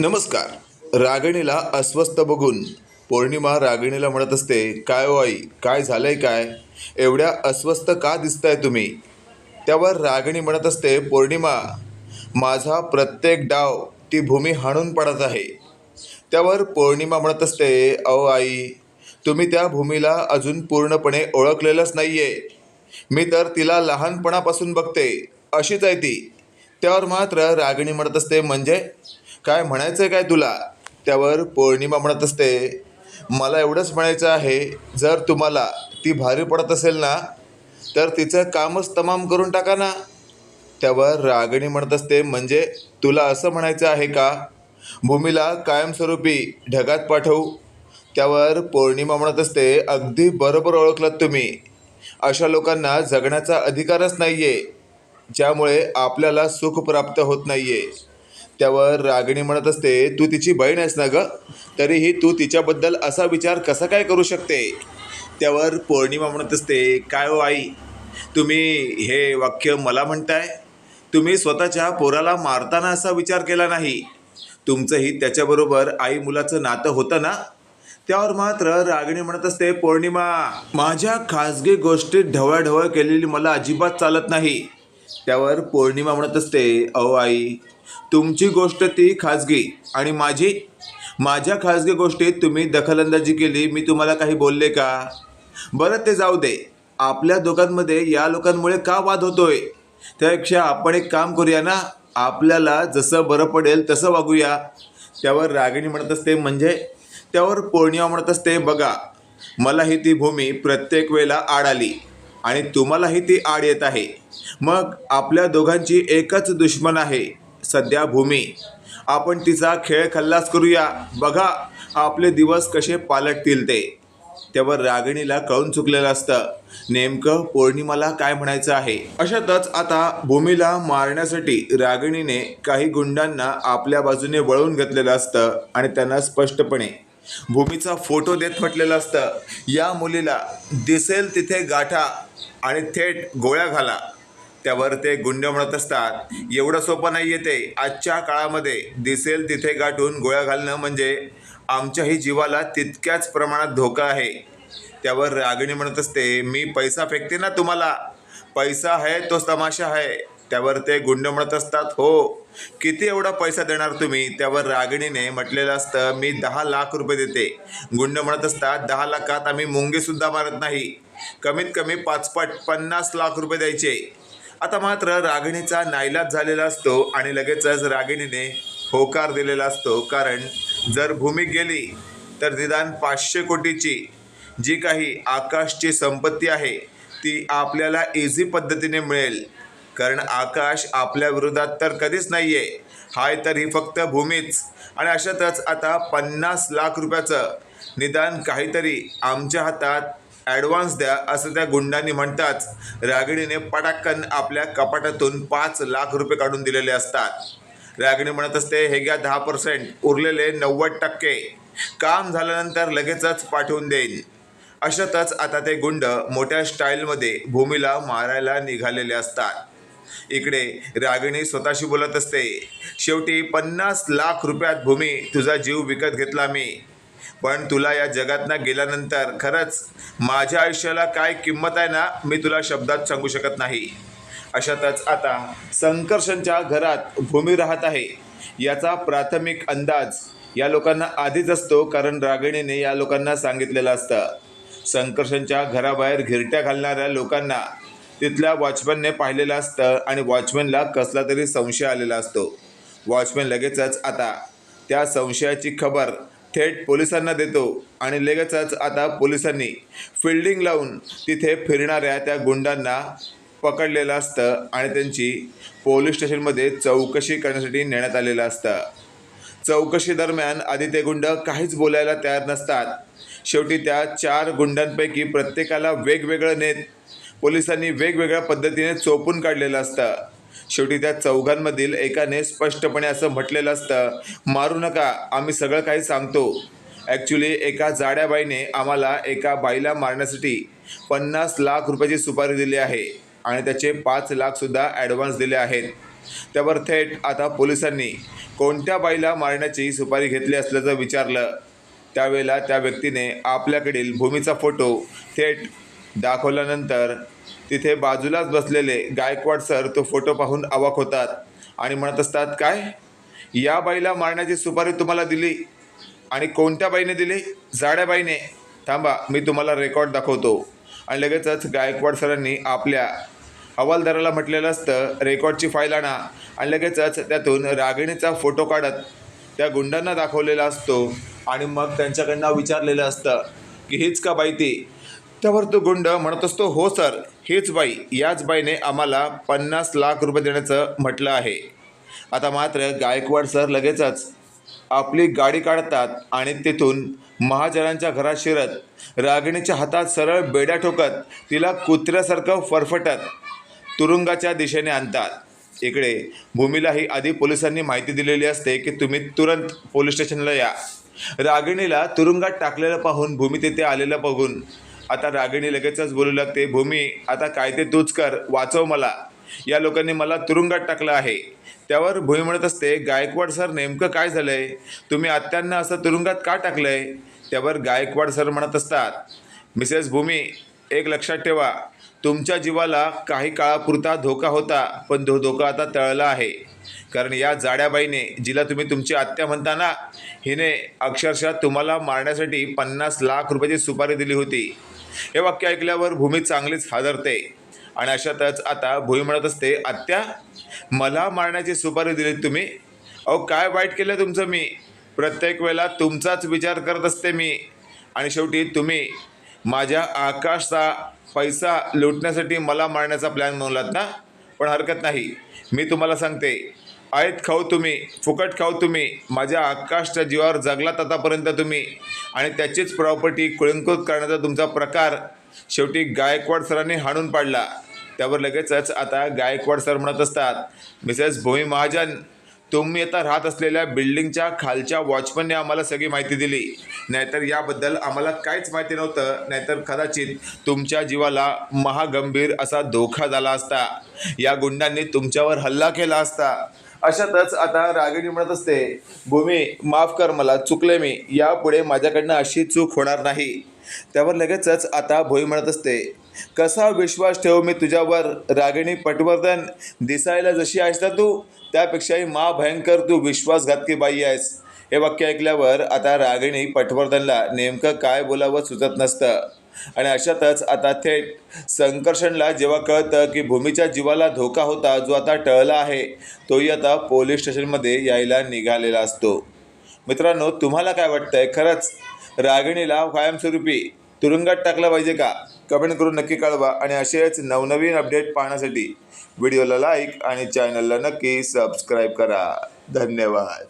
नमस्कार. रागिणीला अस्वस्थ बघून पौर्णिमा रागिणीला म्हणत असते काय ओ आई काय झालंय काय? एवढ्या अस्वस्थ का दिसताय तुम्ही? त्यावर रागिणी म्हणत असते पौर्णिमा माझा प्रत्येक डाव ती भूमी हाणून पडत आहे. त्यावर पौर्णिमा म्हणत असते अहो आई तुम्ही त्या भूमीला अजून पूर्णपणे ओळखलेलंच नाही आहे मी तर तिला लहानपणापासून बघते अशीच आहे ती. त्यावर मात्र रागिणी म्हणत असते म्हणजे काय म्हणायचं आहे काय तुला? त्यावर पौर्णिमा म्हणत असते. मला एवढंच म्हणायचं आहे जर तुम्हाला ती भारी पडत असेल ना तर तिचं कामच तमाम करून टाका ना. त्यावर रागिणी म्हणत असते म्हणजे तुला असं म्हणायचं आहे का? भूमीला कायमस्वरूपी ढगात पाठवू? त्यावर पौर्णिमा म्हणत असते अगदी बरोबर ओळखलात तुम्ही. अशा लोकांना जगण्याचा अधिकारच नाही आहे ज्यामुळे आपल्याला सुख प्राप्त होत नाही आहे त्यावर रागिणी म्हणत असते तू तिची बहीण आहेस ना गं? तरीही तू तिच्याबद्दल असा विचार कसा काय करू शकते? त्यावर पौर्णिमा म्हणत असते काय हो आई तुम्ही हे वाक्य मला म्हणताय? तुम्ही स्वतःच्या पोराला मारताना असा विचार केला नाही. तुमचंही त्याच्याबरोबर आई मुलाचं नातं होतं ना? त्यावर मात्र रागिणी म्हणत असते पौर्णिमा माझ्या खाजगी गोष्टीत ढवळढवळ केलेली मला अजिबात चालत नाही. त्यावर पौर्णिमा म्हणत असते अहो आई तुमची गोष्ट ती खाजगी आणि माझी. माझ्या खाजगी गोष्टीत तुम्ही दखलंदाजी केली मी तुम्हाला काही बोलले का? बरं ते जाऊ दे. आपल्या दोघांमध्ये या लोकांमुळे का वाद होतोय? त्यापेक्षा आपण एक काम करूया ना? आपल्याला जसं बरं पडेल तसं वागूया. त्यावर रागिणी म्हणत असते म्हणजे? त्यावर पौर्णिमा म्हणत असते बघा मलाही ती भूमी प्रत्येक वेळेला आड आली आणि तुम्हालाही ती आड येत आहे. मग आपल्या दोघांची एकच दुश्मन आहे. सध्या भूमी. आपण तिचा खेळ खल्लास करूया. बघा आपले दिवस कसे पालटतील ते. त्यावर रागिणीला कळून चुकलेलं असतं. नेमकं पौर्णिमाला काय म्हणायचं आहे? अशातच आता भूमीला मारण्यासाठी रागिणीने काही गुंडांना आपल्या बाजूने वळवून घेतलेलं असतं आणि त्यांना स्पष्टपणे भूमीचा फोटो देत म्हटलेलं असतं. या मुलीला दिसेल तिथे गाठा आणि थेट गोळ्या घाला. त्यावर ते गुंड म्हणत असतात. एवढं सोपं नाही येते आजच्या काळामध्ये दिसेल तिथे गाठून गोळ्या घालणं म्हणजे आमच्याही जीवाला तितक्याच प्रमाणात धोका आहे. त्यावर रागिणी म्हणत असते मी पैसा फेकते ना तुम्हाला? पैसा आहे तोच तमाशा आहे. त्यावर ते गुंड म्हणत असतात हो किती एवढा पैसा देणार तुम्ही? त्यावर रागिणीने म्हटलेलं असतं मी दहा लाख रुपये देते. गुंड म्हणत असतात दहा लाखात आम्ही मुंगेसुद्धा मारत नाही. कमीत कमी पाचपट पन्नास लाख रुपये द्यायचे. आता मात्र रागिणीचा नाईलाज झालेला असतो आणि लगेचच रागिणीने होकार दिलेला असतो. कारण जर भूमी गेली तर निदान पाचशे कोटीची जी काही आकाशची संपत्ती आहे ती आपल्याला इझी पद्धतीने मिळेल. कारण आकाश आपल्या विरोधात तर कधीच नाही आहे हाय तर ही फक्त भूमीच. आणि अशातच आता पन्नास लाख रुपयाचं निदान काहीतरी आमच्या हातात ॲडव्हान्स द्या असं त्या गुंडांनी म्हणताच रागिणीने पटाक्कन आपल्या कपाटातून पाच लाख रुपये काढून दिलेले असतात. रागिणी म्हणत असते हे घ्या दहा पर्सेंट उरलेले नव्वद टक्के. काम झाल्यानंतर लगेचच पाठवून देईन. अशातच आता ते गुंड मोठ्या स्टाईलमध्ये भूमीला मारायला निघालेले असतात. इकडे रागिणी स्वतःशी बोलत असते शेवटी पन्नास लाख रुपयात भूमी तुझा जीव विकत घेतला मी. पण तुला या जगातनं गेल्यानंतर खरंच माझ्या आयुष्याला काय किंमत आहे ना मी तुला शब्दात सांगू शकत नाही. अशातच आता संकर्षणच्या घरात भूमी राहत आहे. याचा प्राथमिक अंदाज या लोकांना आधीच असतो कारण रागिणीने या लोकांना सांगितलेलं असतं. संकर्षणच्या घराबाहेर घिरट्या घालणाऱ्या लोकांना तिथल्या वॉचमॅनने पाहिलेलं असतं आणि वॉचमॅनला कसला तरी संशय आलेला असतो. वॉचमॅन लगेचच आता त्या संशयाची खबर थेट पोलिसांना देतो आणि लगेचच आता पोलिसांनी फिल्डिंग लावून तिथे फिरणाऱ्या त्या गुंडांना पकडलेलं असतं आणि त्यांची पोलीस स्टेशनमध्ये चौकशी करण्यासाठी नेण्यात आलेलं असतं. चौकशी दरम्यान आधी ते गुंड काहीच बोलायला तयार नसतात. शेवटी त्या चार गुंडांपैकी प्रत्येकाला वेगवेगळं नेत पोलिसांनी वेगवेगळ्या पद्धतीने चोपून काढलेलं असतं. शेवटी त्या चौघांमधील एकाने स्पष्टपणे असं म्हटलेलं असतं मारू नका आम्ही सगळं काही सांगतो. ॲक्च्युली एका जाड्या बाईने आम्हाला एका बाईला मारण्यासाठी पन्नास लाख रुपयाची सुपारी दिली आहे आणि त्याचे पाच लाखसुद्धा ॲडव्हान्स दिले आहेत. त्यावर थेट आता पोलिसांनी कोणत्या बाईला मारण्याची सुपारी घेतली असल्याचं विचारलं. त्यावेळेला त्या व्यक्तीने आपल्याकडील भूमीचा फोटो थेट दाखवल्यानंतर तिथे बाजूलाच बसलेले गायकवाड सर तो फोटो पाहून अवाक होतात आणि म्हणत असतात काय? या बाईला मारण्याची सुपारी तुम्हाला दिली आणि कोणत्या बाईने दिली? जाड्या बाईने. थांबा मी तुम्हाला रेकॉर्ड दाखवतो. आणि लगेचच गायकवाड सरांनी आपल्या हवालदाराला म्हटलेलं असतं रेकॉर्डची फाईल आणा. आणि लगेचच त्यातून रागिणीचा फोटो काढत त्या गुंडांना दाखवलेला असतो आणि मग त्यांच्याकडनं विचारलेलं असतं की हीच का बाई ती? त्यावर तो गुंड म्हणत असतो हो सर हीच बाई याच बाईने आम्हाला पन्नास लाख रुपये देण्याचं म्हटलं आहे. आता मात्र गायकवाड सर लगेचच आपली गाडी काढतात आणि तिथून महाजनांच्या घरात शिरत रागिणीच्या हातात सरळ बेड्या ठोकत तिला कुत्र्यासारखं फरफटत तुरुंगाच्या दिशेने आणतात. इकडे भूमीलाही आधी पोलिसांनी माहिती दिलेली असते की तुम्ही तुरंत पोलीस स्टेशनला या. रागिणीला तुरुंगात टाकलेलं पाहून भूमी तिथे आलेलं बघून आता रागिणी लगेचच बोलू लागते भूमी आता काय ते तूच कर वाचव मला. या लोकांनी मला तुरुंगात टाकलं आहे. त्यावर भूमी म्हणत असते गायकवाड सर नेमकं काय झालंय? तुम्ही आत्यांना असं तुरुंगात का टाकलंय? त्यावर गायकवाड सर म्हणत असतात मिसेस भूमी एक लक्षात ठेवा तुमच्या जीवाला काही काळापुरता धोका होता पण तो धोका आता तळला आहे. कारण या जाड्याबाईने जिला तुम्ही तुमची आत्या म्हणता ना हिने अक्षरशः तुम्हाला मारण्यासाठी पन्नास लाख रुपयाची सुपारी दिली होती. हे वाक्य ऐकल्यावर भूमी चांगलीच हादरते. आणि अशातच आता भूमी म्हणत असते आत्या मला मारण्याची सुपारी दिली तुम्ही. अहो काय वाईट केलं तुमचं मी? प्रत्येक वेळेला तुमचाच विचार करत असते मी. आणि शेवटी तुम्ही माझ्या आकाशचा पैसा लुटण्यासाठी मला मारण्याचा प्लॅन बनवलात ना? पण हरकत नाही. मी तुम्हाला सांगते आयत खाऊ तुम्ही फुकट खाऊ तुम्ही माझ्या आकाशच्या जीवावर जगलात आतापर्यंत तुम्ही. आणि त्याचीच प्रॉपर्टी कुळंकृत करण्याचा तुमचा प्रकार शेवटी गायकवाड सरांनी हाणून पाडला. त्यावर लगेचच आता गायकवाड सर म्हणत असतात मिसेस भूमी महाजन तुम्ही आता राहत असलेल्या बिल्डिंगच्या खालच्या वॉचमनने आम्हाला सगळी माहिती दिली. नाहीतर याबद्दल आम्हाला काहीच माहिती नव्हतं. नाहीतर कदाचित तुमच्या जीवाला महागंभीर असा धोका झाला असता. या गुंडांनी तुमच्यावर हल्ला केला असता. अशातच आता रागिणी म्हणत असते भूमी माफ कर मला चुकले मी. यापुढे माझ्याकडनं अशी चूक होणार नाही. त्यावर लगेचच आता भोई म्हणत असते कसा विश्वास ठेवू मी तुझ्यावर? रागिणी पटवर्धन दिसायला जशी आहेस ना तू त्यापेक्षाही मा भयंकर तू विश्वासघातकी बाई आहेस. हे वाक्य ऐकल्यावर आता रागिणी पटवर्धनला नेमकं काय बोलावं सुचत नसतं. आणि अशातच आता थेट संकर्षणला जेव्हा कळतं की भूमीच्या जीवाला धोका होता जो आता टळला आहे तोही आता पोलीस स्टेशनमध्ये यायला निघालेला असतो. मित्रांनो तुम्हाला काय वाटतंय? खरंच रागिणीला कायमस्वरूपी तुरुंगात टाकलं पाहिजे का? कमेंट करून नक्की कळवा आणि असेच नवनवीन अपडेट पाहण्यासाठी व्हिडिओला लाईक आणि चॅनलला नक्की सबस्क्राईब करा. धन्यवाद.